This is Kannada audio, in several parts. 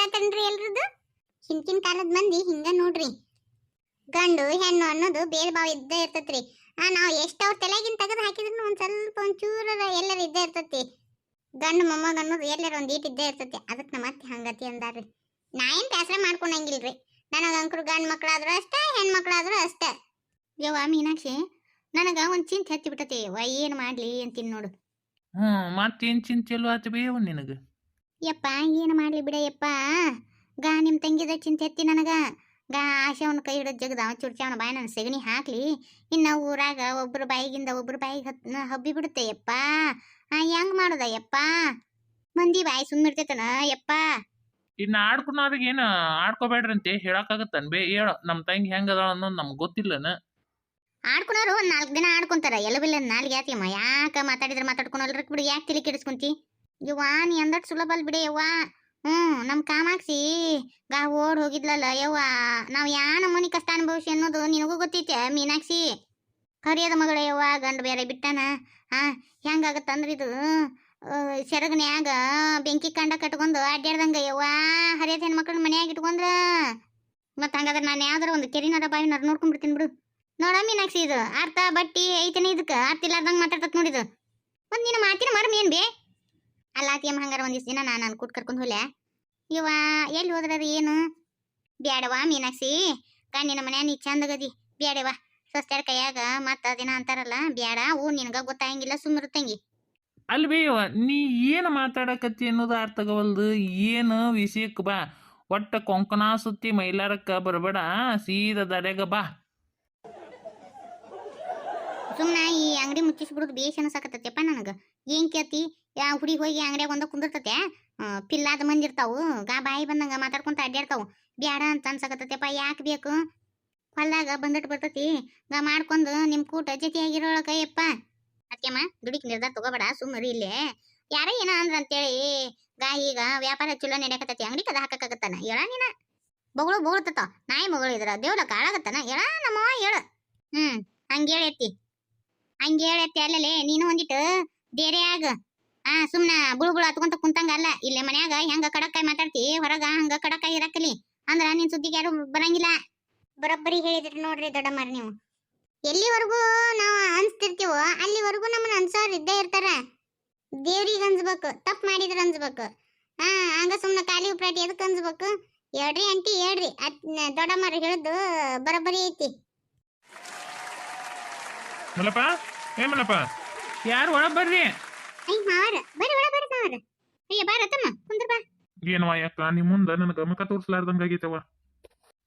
ಬಿಟ್ಟಾತನ್ರಿ ಎಲ್ರದ್ದು ಹಿಂದಿನ ಕಾಲದ ಮಂದಿ ಹಿಂಗ ನೋಡ್ರಿ. ಗಂಡು, ಹೆಣ್ಣು ಅನ್ನೋದು ಬೇರೆ ಭಾವ ಇದ್ದೇ ಇರ್ತೈತ್ರಿ. ಆ, ನಾವು ಎಷ್ಟು ಅವ್ರ ತಲೆಗಿನ ತೆಗೆದು ಹಾಕಿದ್ರು ಒಂದ್ ಸ್ವಲ್ಪ ಒಂಚೂರ ಎಲ್ಲರ ಇದ್ದೇ ಇರ್ತೈತಿ ಗಂಡು ಮೊಮ್ಮಗ ಅನ್ನೋದು ಎಲ್ಲರ ಒಂದ್ ಈಟ್ ಇದ್ದೇ ಇರ್ತೈತಿ ಅದಕ್ಕೆ ನಮ್ಮ ಹಂಗತಿ ಅಂದಾರ್ರಿ. ನಾ ಏನ್ ಬೇಸರ ಮಾಡ್ಕೊಂಡಂಗಿಲ್ರಿ. ನನಗ ಅಂಕರು ಗಂಡ್ ಮಕ್ಳಾದ್ರೂ ಅಷ್ಟೇ ಹೆಣ್ಮಕ್ಳಾದ್ರೂ ಅಷ್ಟೇ. ಯವ್ವ ಮೀನಾಕ್ಷಿ, ನನಗ ಒಂದ್ ಚಿಂತೆ ಹತ್ತಿ ಬಿಟ್ಟತಿ ಯವ್ವ ಏನ್ ಮಾಡ್ಲಿ ಅಂತೀನಿ ನೋಡು. ಹ್ಞೂ ಮತ್ತೇನು ಚಿಂತೆಲ್ಲೂ ಆತ ಬೇವ ನಿನಗೆ? ಯಪ್ಪ ಏನು ಮಾಡಲಿ ಬಿಡ ಯಪ್ಪ. ಗಾ ನಿಮ್ಮ ತಂಗಿದ ಚಿಂತೆ ಎತ್ತಿ ನನಗೆ. ಗಾ ಆಶಾವನ ಕೈ ಹಿಡಿದು ಜಗದ ಅವ ಚುಡ್ಚಾವನ ಬಾಯಿ ನನ್ನ ಸೆಗಣಿ ಹಾಕ್ಲಿ. ಇನ್ನು ಊರಾಗ ಒಬ್ಬರು ಬಾಯಿಗಿಂದ ಒಬ್ಬರು ಬಾಯಿಗೆ ಹತ್ ಹಬ್ಬಿ ಬಿಡುತ್ತೆ ಯಪ್ಪ. ಆ ಹೆಂಗ್ ಮಾಡೋದ ಯಪ್ಪ? ಮಂದಿ ಬಾಯಿ ಸುಮ್ಮಿರ್ತೈತನ ಯಪ್ಪ? ಇನ್ನು ಆಡ್ಕೊಳೋರಿಗೆ ಏನು ಆಡ್ಕೋಬೇಡ್ರಂತೆ ಹೇಳಕ್ಕಾಗತ್ತನ್. ಬೇ ಹೇಳ ನಮ್ಮ ತಂಗಿ ಹೆಂಗದ ಅನ್ನೋದು ನಮ್ಗೆ ಗೊತ್ತಿಲ್ಲನ. ಆಡ್ಕೊಳೋರು ಒಂದು ನಾಲ್ಕು ದಿನ ಆಡ್ಕೊಂತಾರ. ಎಲ್ಲ ಬಿಲ್ಲ ನಾಲ್ಗೆ ಯಾತಿಯಮ್ಮ ಯಾಕ ಮಾತಾಡಿದ್ರೆ ಮಾತಾಡ್ಕೊಳಲ್ರಿ ಬಿಡು. ಯಾಕೆ ತಿಳಿ ಕೆಡಿಸ್ಕೊಂತಿ? ಯವ್ವ, ನೀ ಅಂದಟ್ ಸುಲಭ ಅಲ್ ಬಿಡಿ ಯವ್ವ. ಹ್ಮ್, ನಮ್ ಕಾಮಾಕ್ಷಿ ಗಾ ಓಡ್ ಹೋಗಿದ್ಲಲ್ಲ ಯವ್ವಾ. ನಾವ್ ಯಾ ಮುನಿ ಕಷ್ಟ ಅನುಭವಿಸಿ ಅನ್ನೋದು ನಿನಗೂ ಗೊತ್ತೈತೆ, ಮೀನಾಕ್ಷಿ? ಕರಿಯದ ಮಗಳ ಯವ್ವ, ಗಂಡು ಬೇರೆ ಬಿಟ್ಟಾನ? ಹಾ ಹೆಂಗಾಗತ್ತಂದ್ರ ಇದು? ಸೆರಗನ್ಯಾಗ ಬೆಂಕಿ ಕಂಡ ಕಟ್ಕೊಂಡು ಅಡ್ಡಾಡ್ದಂಗ ಯವ್ವ, ಹರಿಯದ ಹೆಣ್ಮಕ್ಳನ್ನ ಮನ್ಯಾಗ ಇಟ್ಕೊಂಡ್ರ? ಮತ್ತ ಹಂಗಾದ್ರೆ ನಾನು ಯಾವ್ದಾರ ಒಂದು ಕೆರಿನಾರ ಬಾವಿನಾರ ನೋಡ್ಕೊಂಡ್ಬಿಡ್ತೀನಿ ಬಿಡು. ನೋಡ ಮೀನಾಕ್ಷಿ ಇದು ಅರ್ಥ ಬಟ್ಟಿ ಐತನ ಇದಕ್ಕೆ? ಅರ್ಥ ಇಲ್ಲಾರ್ದಂಗ ಮಾತಾಡ್ತತ್ ನೋಡಿದು ಒಂದು ನಿನ್ನ ಮಾತಿನ ಮರ್ಮ ಏನ್ ಬೇ? ಅಲ್ಲ ಆತಿಯಮ್ಮ ಹಂಗಾರ ಒಂದಿಷ್ಟು ದಿನ ನಾನು ಅನ್ಕೂಟ್ ಕೂಟ್ ಕರ್ಕೊಂಡು ಹೋಲೆ ಇವ ಎಲ್ಲಿ ಹೋದ್ರಿ ಏನು? ಬ್ಯಾಡವಾ ಮೀನಾಕ್ಷಿ ಕಣ್ಣಿನ ಮನ್ಯಾಗ ನೀ ಚಂದಗದಿ ಬ್ಯಾಡವಾ ಸೊಸ್ತ್ಯಾರ ಕೈಯಾಗ ಮತ್ತ ದಿನ ಅಂತಾರಲ್ಲ, ಬ್ಯಾಡ ಓ ನಿನಗ ಗೊತ್ತಾಗಂಗಿಲ್ಲ ಸುಮ್ಮರು ತಂಗಿ ಅಲ್ಲಿ ಬೇವ ನೀ ಏನು ಮಾತಾಡಕತ್ತಿ ಅನ್ನೋದು ಅರ್ಥಗವಲ್ದು ಏನು ವಿಷಯಕ್ಕೆ ಬಾ, ಒಟ್ಟ ಕೊಂಕಣ ಸುತ್ತಿ ಮೈಲಾರಕ್ಕ ಬರಬೇಡ, ಸೀದಾ ದಾರ್ಯಾಗ ಬಾ. ಸುಮ್ಮನೆ ಈ ಅಂಗಡಿ ಮುಚ್ಚಿಸ್ಬಿಡುದು ಬೇಷ್ ಅನ್ಸಕತ್ತೈತಪ್ಪ ನನಗ. ಏನ್ ಯಾ ಹುಡಿ ಹೋಗಿ ಅಂಗಡಿಯಾಗ ಒಂದ ಕುಂದಿರ್ತತೆ. ಪಿಲ್ಲಾದ ಮಂದಿ ಇರ್ತಾವು. ಗಾ ಬಾಯಿ ಬಂದಂಗ ಮಾತಾಡ್ಕೊಂತ ಅಡ್ಡಾಡ್ತಾವು ಬ್ಯಾಡ ಅಂತ ಅನ್ಸಕತ್ತೈತಪ್ಪ. ಯಾಕೆ ಬೇಕು? ಹೊಲ್ದಾಗ ಬಂದಿಟ್ಟು ಬರ್ತೈತಿ. ಗಾ ಮಾಡ್ಕೊಂಡು ನಿಮ್ ಕೂಟ ಜೊತೆಯಾಗಿರೋಳಕ ಯಪ್ಪ. ಅದಕ್ಕೆಮ್ಮ ದುಡಿಕ್ ನಿರ್ಧಾರ ತಗೋಬೇಡ. ಸುಮ್ಮರಿ ಇಲ್ಲೇ. ಯಾರೇ ಏನ ಅಂದ್ರ ಅಂತೇಳಿ ಗಾ ಈಗ ವ್ಯಾಪಾರ ಚಲೋ ನಡೆಯಕತ್ತೈತಿ. ಅಂಗಡಿ ಕದ ಹಾಕಕ್ಕಾಗತ್ತಾನ? ಹೇಳ ನೀನ? ಬಗಳು ಬೋಳ್ತತ ನಾಯಿ ಮಗಳು ಇದ್ರ. ದೇವ್ರ ಕಾಳಾಗತ್ತಾನ? ಹೇಳ ನಮ್ಮವ ಹೇಳ. ಹ್ಮ್ ಹಂಗ ಹೇಳೈತಿ ಹಂಗ ಹೇಳತ್ತೆ ಅಲ್ಲಲೇ, ನೀನು ಒಂದಿಟ್ಟು ಆಗ. ಆ, ಸುಮ್ನ ಬುಳು ಹತ್ಕೊಂತ ಕುಂತಂಗ ಅಲ್ಲ, ಇಲ್ಲೇ ಮನ್ಯಾಗ ಹೆಂಗ ಕಡಕ್ಕಾಯಿ ಮಾತಾಡ್ತಿ, ಹೊರಗ ಹಂಗ ಕಡಕ್ಕಾಯಿ ಇರಕ್ಕಲಿ ಅಂದ್ರ ನಿನ್ ಸುದ್ದಿಗೆ ಯಾರು ಬರಂಗಿಲ್ಲ. ಬರೋಬ್ಬರಿ ಹೇಳಿದ್ರಿ ನೋಡ್ರಿ ದೊಡ್ಡಮ್ಮರ ನೀವು. ಎಲ್ಲಿವರೆಗೂ ನಾವು ಅನ್ಸ್ತಿರ್ತೀವೋ, ಅಲ್ಲಿವರೆಗೂ ನಮ್ಮನ್ನ ಅನ್ಸೋರ್ ಇದ್ದೇ ಇರ್ತಾರ. ದೇವ್ರಿಗೆ ಅನ್ಸ್ಬೇಕು, ತಪ್ಪು ಮಾಡಿದ್ರ ಅನ್ಸ್ಬೇಕು. ಹಾ ಹಂಗ ಸುಮ್ನ ಖಾಲಿ ಉಪ್ರಾಟಿ ಎದಕ್ ಅನ್ಸ್ಬೇಕು. ಹೇಳ್ರಿ ಅಂಟಿ ಹೇಳ್ರಿ ಅದ್ ದೊಡ್ಡಮ್ಮರ ಹೇಳಿದ್ದು ಬರೋಬ್ಬರಿ ಐತಿ. ಮಲಪ್ಪ ಏ ಮಲಪ್ಪ ಯಾರು ಒಳಗೆ ಬರ್ರಿ? ಅಯ್ಯ ಮಾವರ ಬರ್ರಿ ಒಳ ಬರ್ರಿ ಮಾವರ. ಅಯ್ಯ ಬಾರ ತಮ್ಮ ಕುಂದ್ರ ಬಾ. ಏನವ ಯಾಕ ನಿಮ್ಮ ಮುಂದೆ ನನ್ ಮುಖ ತೋರಿಸ್ಲಾರ್ದಂಗ ಆಗೈತವ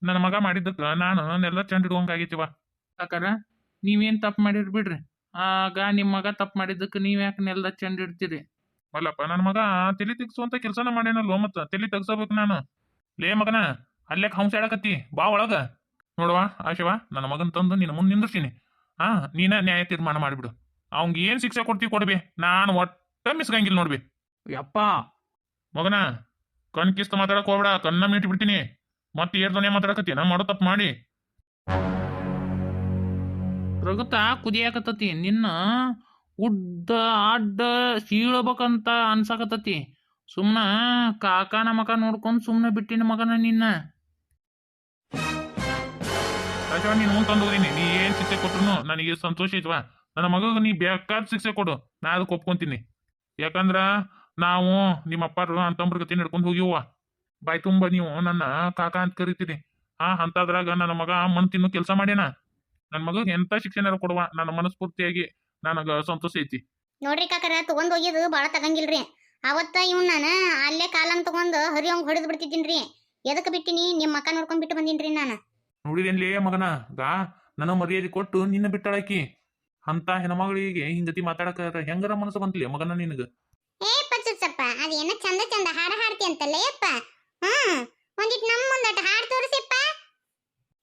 ನನ್ನ ಮಗ ಮಾಡಿದ್ದಕ್ಕ ನಾನು ನೆಲ್ಲ ಚಂಡ್ ಇಡುವಂಗಾಗೈತಿವ ಯಾಕಾರ ನೀವೇನ್ ತಪ್ಪು ಮಾಡಿರ್ ಬಿಡ್ರಿ. ಆಗ ನಿಮ್ ಮಗ ತಪ್ಪು ಮಾಡಿದ್ದಕ್ಕೆ ನೀವ್ ಯಾಕೆ ನೆಲ್ದ ಚಂಡ್ ಇಡ್ತೀರಿ ಅಲ್ಲಪ್ಪ ನನ್ನ ಮಗ ತಲೆ ತೆಗ್ಸುವಂತ ಕೆಲ್ಸನ ಮಾಡೇನಲ್ವ ಮತ್ತ ತಲೆ ತೆಗ್ಸಬೇಕು ನಾನು. ಲೇ ಮಗನ ಅಲ್ಲೇ ಹಂಸ ಹೇಳಕತ್ತಿ ಬಾ ಒಳಗ. ನೋಡುವ ಆಶವಾ ನನ್ನ ಮಗನ್ ತಂದು ನಿನ್ನ ಮುಂದೆ ನಿಂದಿರ್ತೀನಿ ಹಾ ನೀನ ನ್ಯಾಯ ತೀರ್ಮಾನ ಮಾಡಿಬಿಡು. ಅವಂಗ ಏನ್ ಶಿಕ್ಷೆ ಕೊಡ್ತೀವಿ ಕೊಡ್ಬಿ? ನಾನು ಒಟ್ಟ ಮಿಸ್ಗಂಗಿಲ್ಲ ನೋಡ್ಬಿ. ಯಪ್ಪ. ಮಗನ, ಕಣ್ ಕಿಸ್ತ ಮಾತಾಡಕ್ ಹೋಗ್ಬೇಡ, ಕಣ್ಣ ಮೀಟ್ ಬಿಡ್ತೀನಿ. ಮತ್ತೆ ಏರ್ ಧ್ವನಿ ಮಾತಾಡಕತ್ತಿ ನಾ ಮಾಡೋ ತಪ್ಪು ಮಾಡಿ. ರಗತ ಕುದಿಯಾಕತ್ತತಿ, ನಿನ್ನ ಉದ್ದ ಅಡ್ಡ ಸೀಳಬೇಕಂತ ಅನ್ಸಾಕತ್ತತಿ. ಸುಮ್ಮನ ಕಾಕಾನ ಮಕ ನೋಡ್ಕೊಂಡು ಸುಮ್ಮನೆ ಬಿಟ್ಟಿನ ಮಗನ ನಿನ್ನ. ರಾಜವ ನೀನು ಮುಂದೆ ನೀ ಏನ್ ಶಿಕ್ಷೆ ಕೊಟ್ರು ನನಗೆ ಸಂತೋಷ ಐತವಾ ನನ್ನ ಮಗಗೆ ನೀ ಬೇಕಾದ ಶಿಕ್ಷೆ ಕೊಡು. ನಾ ಅದಕ್ಕೆ ಒಪ್ಕೊಂತೀನಿ. ಯಾಕಂದ್ರ ನಾವು ನಿಮ್ಮ ಅಪ್ಪಾರು ಅಂತಂಬ್ರ ಗತಿ ನಡ್ಕೊಂಡು ಹೋಗಿವ್ವ. ಬಾಯ್ ತುಂಬ ನೀವು. ನನ್ನ ಕಾಕ ಅಂತ ಕರಿತೀರಿ ಆ ಅಂತದ್ರಾಗ ನನ್ನ ಮಗ ಮಣ್ಣು ತಿನ್ನು ಕೆಲಸ ಮಾಡ್ಯಾನ. ನನ್ನ ಮಗ ಎಂತ ಶಿಕ್ಷಣ ಕೊಡುವ? ನನ್ನ ಮನಸ್ಫೂರ್ತಿಯಾಗಿ ನನಗ ಸಂತೋಷ ಐತಿ. ನೋಡ್ರಿ ಕಾಕರ, ತಗೊಂಡ್ ಹೋಗಿದ್ ಬಾಳ ತಗಂಗಿಲ್ರಿ. ಅವತ್ತ ಇವ್ನ ನಾನು ಅಲ್ಲೇ ಕಾಲಂಗ್ ತಗೊಂಡ್ ಹೊಡೆದು ಹೊಡೆದ್ ಬಿಡ್ತಿದ್ದೀನ್ರಿ. ಎದಕ್ ಬಿಟ್ಟಿನಿ? ನಿಮ್ ಮಕ್ಕ ನೋಡ್ಕೊಂಡ್ ಬಿಟ್ಟು ಬಂದಿನ್ರಿ ನಾನು. ನೋಡಿದೇನ್ಲೇ ಮಗನ? ಗಾ, ನನ್ನ ಮರ್ಯಾದೆ ಕೊಟ್ಟು ನಿನ್ನ ಬಿಟ್ಟಾಳಕಿ. ಅಂತ ಹೆಣ್ಮಗಳಿಗೆ ಹಿಂಗತಿ ಮಾತಾಡಕ ಹೆಂಗರ ಮನಸ್ಸು ಬಂತಲೇ ಮಗನ ನಿನಗ? ಏ ಪಚ್ಚಪ್ಪ ಅದೇನ ಚಂದ ಚಂದ ಹಾಡ ಹಾಡ್ತಿ ಅಂತಲ್ಲ ಯಪ್ಪ. ಹ್ಮ್, ಒಂದಿಟ್ ನಮ್ ಮುಂದಟ ಹಾಡ್ ತೋರಿಸಿಪ್ಪ.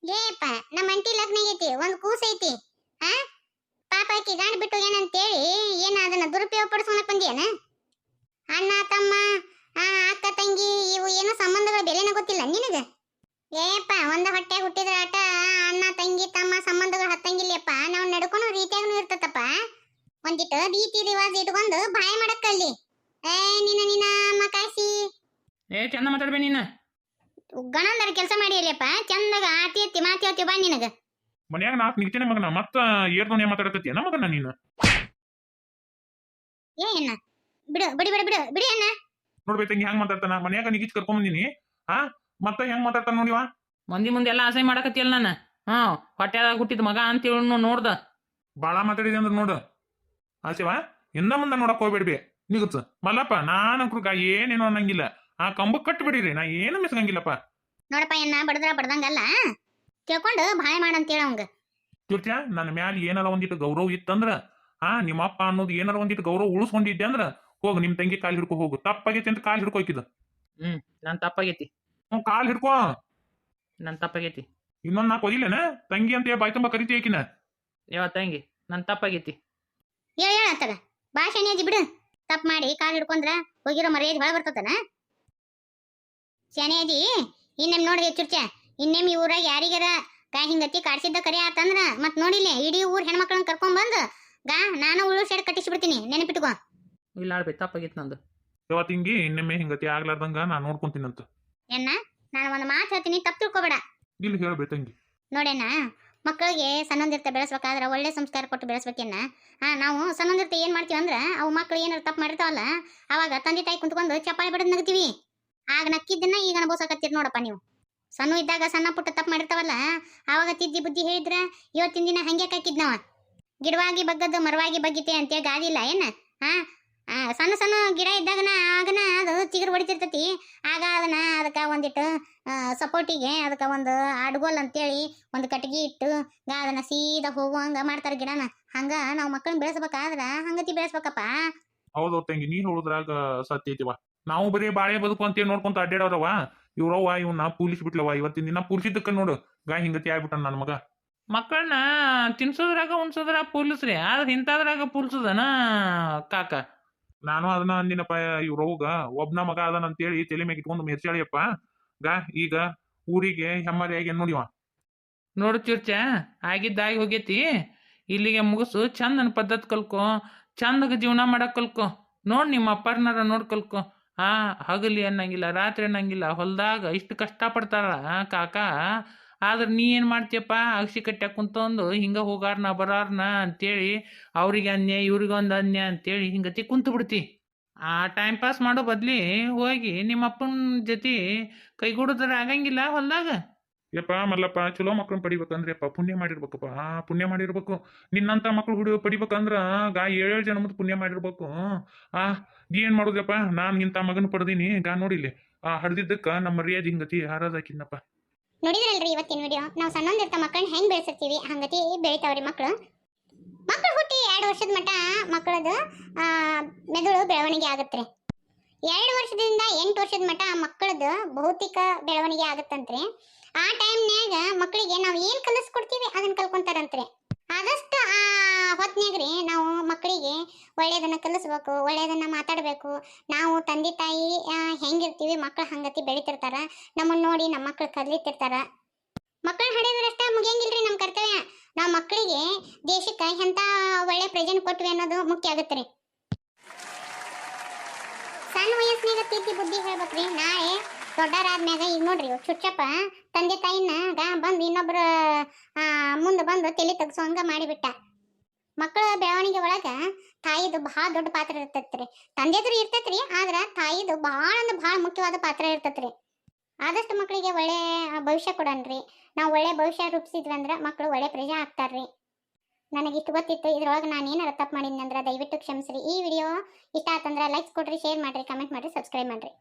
ಏಪ್ಪ ನಮ್ಮ ಅಂಟಿ ಲಗ್ನ ಐತಿ, ಒಂದ್ ಕೂಸ್ ಐತಿ. ಆ, ಪಾಪ ಆಕಿ ಗಾಂಡ್ ಬಿಟ್ಟು ಏನಂತೇಳಿ ಏನ ಅದನ್ನ ದುರುಪಯೋಗ ಪಡಿಸ್ಕೊಳಕ್ ಬಂದಿಯನ? ಅಣ್ಣ, ತಮ್ಮ ಅಕ್ಕ, ತಂಗಿ, ಇವು ಏನೋ ಸಂಬಂಧಗಳ ಬೆಲೆನ ಗೊತ್ತಿಲ್ಲ ನಿನಗ? ಏಪ್ಪ ಒಂದ ಹೊಟ್ಟೆ ಹುಟ್ಟಿದ್ರ ಆಟ ಅಣ್ಣ ತಂಗಿ ತಮ್ಮ ಸಂಬಂಧಗಳು ಹತ್ತಂಗಿಲ್ಲಪ್ಪ ನಾವು ನಡ್ಕೊಳೋ ರೀತಿಯಾಗೂ ಇರ್ತತಪ್ಪ. ಒಂದಿಟ್ಟು ರೀತಿ ರಿವಾಜ್ ಇಟ್ಕೊಂಡು ಬಾಯ್ ಮಾಡಕ್ಕಲ್ಲಿ ಏ ನಿನ್ನ ನಿನ್ನ ಮಕಾಸಿ ಏ ಚಂದ ಮಾತಾಡ್ಬೇ ನೀನು. ಗಣಂದರ ಕೆಲಸ ಮಾಡಿ ಅಲ್ಲಪ್ಪ ಚಂದಾಗ ಆತಿ ಎತ್ತಿ ಮಾತಿ ಹೇಳ್ತಿ ಬಾ ನಿನಗ. ಮನ್ಯಾಗ ನಾಲ್ಕು ನಿಂತೇನೆ ಮಗನ ಮತ್ತ ಏರ್ದೋನೆ ಮಾತಾಡಕತ್ತಿ ಏನ ಮಗನ ನೀನು? ಏ ಅಣ್ಣ ಬಿಡು ಬಿಡಿ ಬಿಡು ಬಿಡು ಬಿಡಿ ಅಣ್ಣ. ನೋಡ್ಬೇಕು ತಂಗಿ ಹೆಂಗ್ ಮಾತಾಡ್ತಾನ. ಮನ್ಯಾಗ ನಿಗಿಚ್ ಕರ್ಕೊಂಡ್ ಬಂದಿನಿ. ಹಾ ಮತ್ತ ಹೆಂಗ್ ಮಾತಾಡ್ತಾನ ನೋಡಿವ ಮಂದಿ ಮುಂದೆ ಎಲ್ಲ ಆಸೆ ಮಾಡಕತ್ತಿಯಲ್ಲ ನಾನು? ಹಾ ಹೊಟ್ಯಾಗ ಹುಟ್ಟಿದ ಮಗ ಅಂತೇಳಿ ನೋಡ್ದ. ಬಾಳ ಮಾತಾಡಿದೆ ಅಂದ್ರೆ ನೋಡು. ಆಸೆವಾ ಇನ್ನ ಮುಂದ ನೋಡಕ್ ಹೋಗ್ಬೇಡ್ಬಿ. ನಿಗುತ್ತ. ಮಲ್ಲಪ್ಪ ನಾನು ಕುರ್ಗ ಏನೇನು ಅನ್ನಂಗಿಲ್ಲ. ಆ ಕಂಬ ಕಟ್ಬಿಡಿರಿ ನಾ ಏನು ಮಿಸ್ಗಂಗಿಲ್ಲಪ್ಪ. ನೋಡಪ್ಪ ಏನ ಬಡದ್ರ ಬಡ್ದಂಗಲ್ಲ? ತಿಳ್ಕೊಂಡು ಬಾಳೆ ಮಾಡಂತೇಳ ಅವಂಗ. ತಿಳ್ತ್ಯಾ? ನನ್ನ ಮ್ಯಾಲ ಏನಾರ ಒಂದಿಟ್ಟು ಗೌರವ ಇತ್ತಂದ್ರ ಆ ನಿಮ್ಮಪ್ಪ ಅನ್ನೋದು ಏನಾರ ಒಂದಿಟ್ಟು ಗೌರವ ಉಳಿಸ್ಕೊಂಡಿದ್ದೆ ಅಂದ್ರ ಹೋಗು ನಿಮ್ ತಂಗಿ ಕಾಲ್ ಹಿಡ್ಕೊ ಹೋಗು. ತಪ್ಪಾಗೈತಿ ಅಂತ ಕಾಲ್ ಹಿಡ್ಕೋಕಿದ ಹ್ಮ್ ನಾನ್ ತಪ್ಪಾಗೈತಿ. ಹ್ಞೂ ಕಾಲ್ ಹಿಡ್ಕೋ. ನನ್ ತಪ್ಪಾಗೈತಿ. ಇನ್ನೊಂದ್ ನಾಲ್ಕು ಒದಿಲೇನ ತಂಗಿ ಅಂತ ಬಾಯ್ ತುಂಬ ಕರಿತಿ ಆಕಿನ ಯಾವ ತಂಗಿ ನನ್ ತಪ್ಪಾಗೈತಿ. ಹೇಳ ಹೇಳ ಅತ್ತಗ ಭಾಷೆ ನೇಜಿ ಬಿಡು. ತಪ್ಪು ಮಾಡಿ ಕಾಲ್ ಹಿಡ್ಕೊಂಡ್ರ ಹೋಗಿರೋ ಮರ್ಯಾದೆ ಹೊಳ ಬರ್ತತನ. ಶನೇಜಿ ಇನ್ನೇಮ್ ನೋಡಿ ಚುರ್ಚ. ಇನ್ನೇಮ್ ಈ ಊರಾಗ ಯಾರಿಗಾರ ಗಾ ಹಿಂಗತಿ ಕಾಡ್ಸಿದ್ದ ಕರೆ ಆತಂದ್ರ ಮತ್ ನೋಡಿಲ್ಲ ಇಡೀ ಊರ್ ಹೆಣ್ಮಕ್ಳನ್ನ ಕರ್ಕೊಂಡ್ ಬಂದು ಗಾ ನಾನು ಉಳು ಶೆಡ್ ಕಟ್ಟಿಸ್ಬಿಡ್ತೀನಿ ನೆನಪಿಟ್ಕೋ. ಇಲ್ಲ ಆಡ್ಬೇಕು ತಪ್ಪಾಗೈತಿ ನಂದು. ಇವತ್ತು ಹಿಂಗಿ ಇನ್ನೊಮ್ಮೆ ಹಿಂಗತಿ ಆಗ್ಲಾರ್ದಂಗ ನಾನು ನೋಡ್ಕೊಂತೀನಂತ. ಎನ್ನ ನಾನು ಒಂದು ಮಾತು ಹೇಳ್ತೀನಿ ತಪ್ಪು ತಿಳ್ಕೊಬೇಡ. ಇಲ್ಲಿ ತಂಗಿ. ನೋಡೇನ ಮಕ್ಕಳಿಗೆ ಸಣ್ಣಂದಿರ್ತ ಬೆಳೆಸ್ಬೇಕಾದ್ರೆ ಒಳ್ಳೆ ಸಂಸ್ಕಾರ ಕೊಟ್ಟು ಬೆಳೆಸ್ಬೇಕೇನ? ಹಾ ನಾವು ಸಣ್ಣಂದಿರ್ತ ಏನ್ ಮಾಡ್ತೀವಿ ಅಂದ್ರೆ ಅವು ಮಕ್ಳು ಏನಾರು ತಪ್ಪು ಮಾಡಿರ್ತಾವಲ್ಲ ಅವಾಗ ತಂದೆ ತಾಯಿ ಕುಂತ್ಕೊಂಡು ಚಪ್ಪಾಳಿ ಬಿಡದ್ ನಗ್ತೀವಿ. ಆಗ ನಕ್ಕಿದ್ದನ್ನ ಈಗ ಅನುಭವಿಸಕತ್ತೀರಿ ನೋಡಪ್ಪ ನೀವು. ಸಣ್ಣ ಇದ್ದಾಗ ಸಣ್ಣ ಪುಟ್ಟ ತಪ್ಪು ಮಾಡಿರ್ತಾವಲ್ಲ ಆವಾಗ ತಿದ್ದಿ ಬುದ್ಧಿ ಹೇಳಿದ್ರ ಇವತ್ತಿನ ದಿನ ಹಂಗೆ ಕಾಕಿದ್ನವ ನಾವ? ಗಿಡವಾಗಿ ಬಗ್ಗದ್ದು ಮರವಾಗಿ ಬಗ್ಗಿತೆ ಅಂತೇಳಿ ಗಾದಿಲ್ಲ ಏನ? ಹಾ ಸಣ್ಣ ಸಣ್ಣ ಗಿಡ ಇದ್ದಾಗನ ಆಗನ ಅದು ಚಿಗುರು ಹೊಡಿತಿರ್ತೈತಿ. ಆಗ ಅದನ್ನ ಅದಕ್ಕೆ ಒಂದಿಟ್ಟು ಸಪೋರ್ಟಿಗೆ ಅದಕ್ಕೆ ಒಂದು ಅಡ್ಗೋಲ್ ಅಂತೇಳಿ ಒಂದು ಕಟ್ಗಿ ಇಟ್ಟು ಅದನ್ನ ಸೀದಾ ಹೋಗುವಂಗ ಮಾಡ್ತಾರೆ ಗಿಡನ. ಹಂಗ ನಾವು ಮಕ್ಕಳನ್ನ ಬೆಳೆಸ್ಬೇಕಾದ್ರ ಹಂಗತಿ ಬೆಳೆಸ್ಬೇಕಪ್ಪ. ಹೌದು ತಂಗಿ ನೀ ಹೇಳುದ್ರಾಗ ಸತ್ಯ ಐತಿವ ನಾವು ಬರೀ ಬಾಳೆ ಬದುಕು ಅಂತ ನೋಡ್ಕೊಂತ ಅಡ್ಡಾಡವ್ರವ ಇವ್ರವ್ವ ಇವ್ನ ಪೂಲಿಸ್ ಬಿಟ್ಲವ. ಇವತ್ತಿನ ದಿನ ಪೂಲಿಸಿದ್ದಕ್ಕ ನೋಡು. ಗಾ ಹಿಂಗತಿ ಆಗ್ಬಿಟ್ಟ ನನ್ನ ಮಗ. ಮಕ್ಕಳನ್ನ ತಿನ್ಸೋದ್ರಾಗ ಉಣ್ಸೋದ್ರಾಗ ಪೂಲಿಸ್ರಿ ಆದ್ರೆ ಇಂಥದ್ರಾಗ ಪೂಲ್ಸದನ ಕಾಕ. ನಾನು ಅದನ್ನ ಅಂದಿನಪ್ಪ ಇವ್ರವ್ಗ ಒಬ್ನ ಮಗ ಅದನ್ ಅಂತೇಳಿ ತಲೆ ಮ್ಯಾಗ ಇಟ್ಕೊಂಡು ಮೆರ್ಚಾಳಿಯಪ್ಪ ಗಾ, ಈಗ ಊರಿಗೆ ಹೆಮ್ಮದಿ ಆಗಿ ನೋಡಿವ ನೋಡು ಚುರ್ಚ ಆಗಿದ್ದಾಗಿ ಹೋಗೇತಿ. ಇಲ್ಲಿಗೆ ಮುಗಿಸು, ಚಂದನ ಪದ್ಧತಿ ಕಲ್ಕೊ, ಚಂದಗ ಜೀವನ ಮಾಡಕ್ ಕಲ್ಕೊ. ನೋಡ್ ನಿಮ್ಮ ಅಪ್ಪರ್ನಾರ ನೋಡ್ ಕಲ್ಕೊ. ಆ, ಹಗಲಿ ಅನ್ನಂಗಿಲ್ಲ, ರಾತ್ರಿ ಅನ್ನಂಗಿಲ್ಲ, ಹೊಲ್ದಾಗ ಇಷ್ಟು ಕಷ್ಟ ಪಡ್ತಾರ ಕಾಕ. ಆದ್ರೆ ನೀ ಏನು ಮಾಡ್ತೀಯಪ್ಪ? ಅಗಸಿ ಕಟ್ಟ್ಯಾಗ ಕುಂತಂದು ಹಿಂಗೆ ಹೋಗಾರ್ನ ಬರಾರ್ನ ಅಂತೇಳಿ ಅವ್ರಿಗೆ ಅನ್ಯ ಇವ್ರಿಗೊಂದು ಅನ್ಯ ಅಂತೇಳಿ ಹಿಂಗತಿ ಕುಂತು ಬಿಡ್ತಿ. ಆ ಟೈಮ್ ಪಾಸ್ ಮಾಡೋ ಬದ್ಲಿ ಹೋಗಿ ನಿಮ್ಮ ಅಪ್ಪನ ಜೊತೆ ಕೈಗೂಡಿದ್ರೆ ಆಗಂಗಿಲ್ಲ ಹೊಲ್ದಾಗ? ಯಪ್ಪ ಮಲ್ಲಪ್ಪ, ಚಲೋ ಮಕ್ಳನ್ನ ಪಡಿಬೇಕಂದ್ರೆಪ್ಪ, ಪುಣ್ಯ ಮಾಡಿರ್ಬೇಕಪ್ಪ ಆ ಪುಣ್ಯ ಮಾಡಿರ್ಬೇಕು. ನಿನ್ನಂತ ಮಕ್ಳು ಹುಡುಗ ಪಡಿಬೇಕಂದ್ರ ಗಾ ಏಳೇಳು ಮುಂದೆ ಪುಣ್ಯ ಮಾಡಿರ್ಬೇಕು. ಆ ಏನು ಮಾಡೋದಪ್ಪ ನಾನು ಇಂಥ ಮಗನ ಪಡೆದೀನಿ, ಗಾ ನೋಡಿಲಿ ಆ ಹಡ್ದಿದ್ದಕ್ಕ ನಮ್ಮ ಮರ್ಯಾದೆ ಹಿಂಗತಿ ಹಾರಾದಾಕಿದ್ನಪ್ಪ ನೋಡಿದ್ರಲ್ರಿ ಇವತ್ತಿನ ವಿಡಿಯೋ ನಾವು ಸಣ್ಣಂದಿರ್ತ ಮಕ್ಕಳನ್ನ ಹೆಂಗ್ ಬೆಳೆಸಿರ್ತೀವಿ? ಹಂಗತಿ ಬೆಳಿತಾವ್ರಿ ಮಕ್ಕಳು ಮಕ್ಕಳು ಹುಟ್ಟಿ ಎರಡು ವರ್ಷದ ಮಟ್ಟ ಮಕ್ಕಳದು ಮೆದುಳು ಬೆಳವಣಿಗೆ ಆಗತ್ರಿ. ಎರಡು ವರ್ಷದಿಂದ ಎಂಟು ವರ್ಷದ ಮಟ್ಟ ಮಕ್ಕಳದು ಭೌತಿಕ ಬೆಳವಣಿಗೆ ಆಗತ್ತಂತ್ರಿ. ಆ ಟೈಮ್ನ್ಯಾಗ ಮಕ್ಕಳಿಗೆ ನಾವು ಏನ್ ಕಲಿಸ್ಕೊಡ್ತೀವಿ ಅದನ್ನ ಕಲ್ಕೊಂತಾರಂತ್ರಿ. ಆದಷ್ಟು ಆ ಹೊತ್ನ್ಯಾಗ್ರಿ ನಾವು ಮಕ್ಕಳಿಗೆ ಒಳ್ಳೆಯದನ್ನು ಕಲಿಸ್ಬೇಕು, ಒಳ್ಳೆಯದನ್ನು ಮಾತಾಡಬೇಕು. ನಾವು ತಂದೆ ತಾಯಿ ಹೆಂಗಿರ್ತೀವಿ ಮಕ್ಕಳು ಹಂಗತಿ ಬೆಳಿತಿರ್ತಾರೆ. ನಮ್ಮನ್ನ ನೋಡಿ ನಮ್ಮ ಮಕ್ಕಳು ಕಲಿತಿರ್ತಾರ. ಮಕ್ಕಳನ್ನ ಮುಗಿಯಂಗಿಲ್ಲ ಮುಗಿಯಂಗಿಲ್ರಿ ನಮ್ಮ ಕರ್ತವ್ಯ. ನಾವು ಮಕ್ಕಳಿಗೆ ದೇಶಕ್ಕೆ ಎಂತ ಒಳ್ಳೆ ಪ್ರೆಸೆಂಟ್ ಕೊಟ್ವಿ ಅನ್ನೋದು ಮುಖ್ಯ ಆಗತ್ರಿ. ಸಣ್ಣ ವಯಸ್ಸಿನಾಗ ತಿದ್ದಿ ಬುದ್ಧಿ ಹೇಳ್ಬೇಕ್ರಿ. ನಾಳೆ ದೊಡ್ಡರಾದ್ಮ್ಯಾಗ ಈಗ ನೋಡ್ರಿ ಚುಚ್ಚಪ್ಪ ತಂದೆ ತಾಯಿನ ಬಂದು ಇನ್ನೊಬ್ರು ಮುಂದೆ ಬಂದು ತಲೆ ತೆಗ್ಸೋಂಗ ಮಾಡಿಬಿಟ್ಟ. ಮಕ್ಕಳ ಬೆಳವಣಿಗೆ ಒಳಗ ತಾಯಿದು ಬಹಳ ದೊಡ್ಡ ಪಾತ್ರ ಇರ್ತೈತ್ರಿ. ತಂದೆದ್ರು ಇರ್ತೈತ್ರಿ, ಆದ್ರ ತಾಯಿದು ಬಹಳ ಅಂದ್ರೆ ಬಹಳ ಮುಖ್ಯವಾದ ಪಾತ್ರ ಇರ್ತೈತ್ರಿ. ಆದಷ್ಟು ಮಕ್ಕಳಿಗೆ ಒಳ್ಳೆ ಭವಿಷ್ಯ ಕೊಡೋಣ್ರಿ ನಾವು ಒಳ್ಳೆ ಭವಿಷ್ಯ ರೂಪಿಸಿದ್ವಿ ಅಂದ್ರೆ ಮಕ್ಕಳು ಒಳ್ಳೆ ಪ್ರಜೆ ಆಗ್ತಾರ್ರಿ. ನನಗೆ ಇಷ್ಟು ಗೊತ್ತಿತ್ತು, ಇದ್ರೊಳಗೆ ನಾನು ಏನಾರ ತಪ್ಪು ಮಾಡಿದ್ನಂದ್ರೆ ದಯವಿಟ್ಟು ಕ್ಷಮಿಸ್ರಿ. ಈ ವಿಡಿಯೋ ಇಷ್ಟ ಆತಂದ್ರೆ ಲೈಕ್ಸ್ ಕೊಡ್ರಿ ಶೇರ್ ಮಾಡ್ರಿ ಕಮೆಂಟ್ ಮಾಡ್ರಿ ಸಬ್ಸ್ಕ್ರೈಬ್ ಮಾಡ್ರಿ.